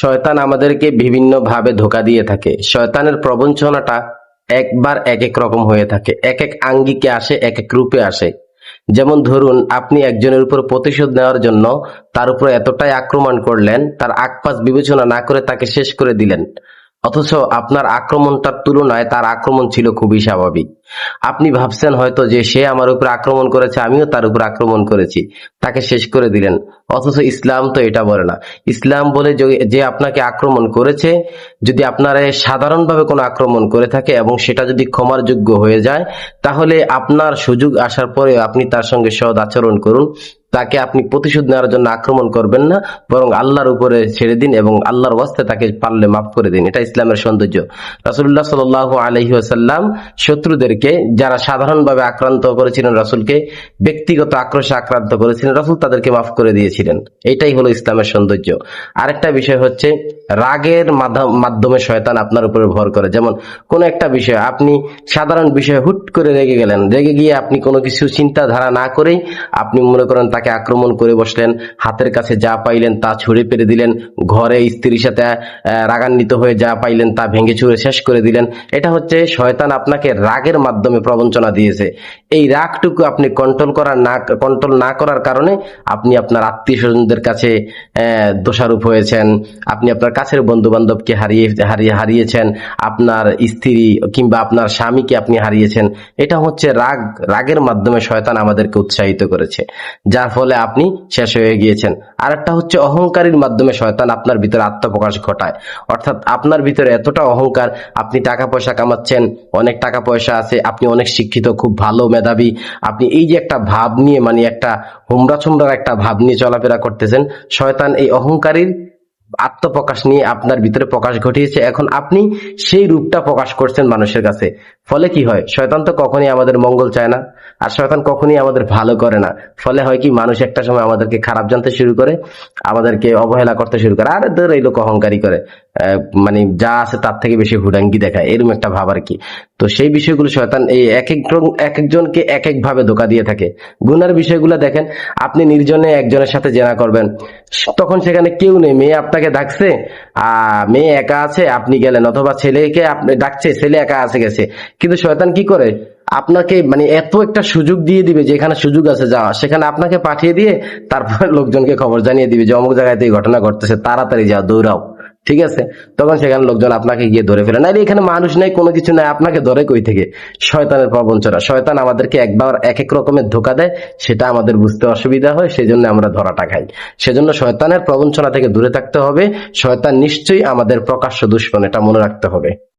শয়তান আমাদেরকে বিভিন্ন ভাবে ধোকা দিয়ে থাকে। শয়তানের প্রবঞ্চনাটা একবার এক এক রকম হয়ে থাকে। এক এক আঙ্গিকে আসে, এক এক রূপে আসে। যেমন ধরুন, আপনি একজনের উপর প্রতিশোধ নেওয়ার জন্য তার উপর এতটাই আক্রমণ করলেন, তার আকপাস বিবেচনা না করে তাকে শেষ করে দিলেন। অথচ আপনার আক্রমণটার তুলনায় তার আক্রমণ ছিল খুবই স্বাভাবিক। আপনি ভাবছেন হয়তো যে সে আমার উপর আক্রমণ করেছে, আমিও তার উপর আক্রমণ করেছি। তাকে শেষ করে দিলেন। অথচ ইসলাম তো এটা বলে না। ইসলাম বলে যে- আপনাকে আক্রমণ করেছে, যদি আপনার সাধারণভাবে কোনো আক্রমণ করে থাকে এবং সেটা যদি ক্ষমার যোগ্য হয়ে যায়, তাহলে আপনার সুযোগ আসার পরে আপনি তার সঙ্গে সৎ আচরণ করুন। তাকে আপনি প্রতিশোধ নেওয়ার জন্য আক্রমণ করবেন না, বরং আল্লাহর উপরে ছেড়ে দিন এবং আল্লাহর ওয়াস্তে তাকে পারলে মাফ করে দিন। এটা ইসলামের সৌন্দর্য। রাসুল্লাহ সাল আলহি আসাল্লাম শত্রুদেরকে যারা সাধারণভাবে আক্রান্ত করেছিলেন রাসুলকে, ব্যক্তিগত আক্রোশে আক্রান্ত করেছিলেন, রাসুল তাদেরকে মাফ করে দিয়েছিলেন। এটাই হলো ইসলামের সৌন্দর্য। আরেকটা বিষয় হচ্ছে, রাগের মাধ্যম- মাধ্যমে শয়তান আপনার উপরে ভর করে। যেমন, কোন একটা বিষয়, আপনি সাধারণ বিষয়ে হুট করে রেগে গেলেন, রেগে গিয়ে আপনি কোনো কিছু চিন্তাধারা না করেই আপনি মনে করেন তাকে আক্রমণ করে বসলেন, হাতের কাছে যা পাইলেন তা ছুঁড়ে পেরে দিলেন, ঘরে স্ত্রীর সাথে রাগান্বিত হয়ে যা পাইলেন তা ভেঙে চুরে শেষ করে দিলেন। এটা হচ্ছে, শয়তান আপনাকে রাগের মাধ্যমে প্রবঞ্চনা দিয়েছে। এই রাগটুকু আপনি কন্ট্রোল করার না কন্ট্রোল না করার কারণে আপনি আপনার আত্মীয় স্বজনদের কাছে দোষারোপ হয়েছেন, আপনি আপনার কাছের বন্ধু বান্ধবকে হারিয়ে হারিয়ে, হারিয়েছেন, আপনার স্ত্রী কিংবা আপনার স্বামীকে আপনি হারিয়েছেন, এটা হচ্ছে রাগ, রাগের মাধ্যমে শয়তান আমাদেরকে উৎসাহিত করেছে, যার ফলে আপনি শেষ হয়ে গিয়েছেন। আর একটা হচ্ছে অহংকারের মাধ্যমে শয়তান আপনার ভিতরে আত্মপ্রকাশ ঘটায়। অর্থাৎ আপনার ভিতরে এতটা অহংকার, আপনি টাকা পয়সা কামাচ্ছেন, অনেক টাকা পয়সা আছে আপনি অনেক শিক্ষিত, খুব ভালো মেধাবী। আপনি এই যে একটা ভাব নিয়ে মানে একটা হুমরা ছুমরার একটা ভাব নিয়ে চলাফেরা করতেছেন, শয়তান এই অহংকারীর আত্মপ্রকাশ নিয়ে আপনার ভিতরে প্রকাশ ঘটিয়েছে। এখন আপনি সেই রূপটা প্রকাশ করছেন মানুষের কাছে। ফলে কি হয়? শয়তান তো কখনই আমাদের মঙ্গল চায় না, আর শয়তান কখনই আমাদের ভালো করে না। ফলে হয় কি? মানুষ একটা সময় আমাদেরকে খারাপ জানতে শুরু করে, আমাদেরকে অবহেলা করতে শুরু করে। আর ধর এই লোক অহংকারী করে। মানে যা আছে তার থেকে বেশি হুডাঙ্গি দেখায়। এরকম একটা ভাব আর কি। তো সেই বিষয়গুলো শয়তান এই এক এক এক একজনকে এক এক ভাবে ধোকা দিয়ে থাকে। গুনার বিষয়গুলো দেখেন, আপনি নির্জনে একজনের সাথে জেনা করবেন। তখন সেখানে কেউ নেই। মেয়ে আপনাকে ডাকছে আহ মেয়ে একা আছে, আপনি গেলেন, অথবা ছেলেকে আপনি ডাকছে, ছেলে একা আছে গেছে। কিন্তু শয়তান কি করে? আপনাকে মানে এত একটা সুযোগ দিয়ে দিবে, যেখানে সুযোগ আছে যাওয়া সেখানে আপনাকে পাঠিয়ে দিয়ে তারপরে লোকজনকে খবর জানিয়ে দিবে যে অমুক জায়গায় এই ঘটনা ঘটতেছে, তাড়াতাড়ি যাও, দৌড়াও। ঠিক আছে? তখন সেখানে লোকজন আপনাকে গিয়ে ধরে ফেলে। না এখানে মানুষ নাই, কোনো কিছু নাই, আপনাকে ধরে কই থেকে? শয়তানের প্রবঞ্চনা শয়তান আমাদেরকে একবার এক এক রকমের ধোকা দেয়, সেটা আমাদের বুঝতে অসুবিধা হয়, সেজন্য আমরা ধরাটা খাই। সেজন্য শয়তানের প্রবঞ্চনা থেকে দূরে থাকতে হবে। শয়তান নিশ্চয়ই আমাদের প্রকাশ্য দুশ্মন, এটা মনে রাখতে হবে।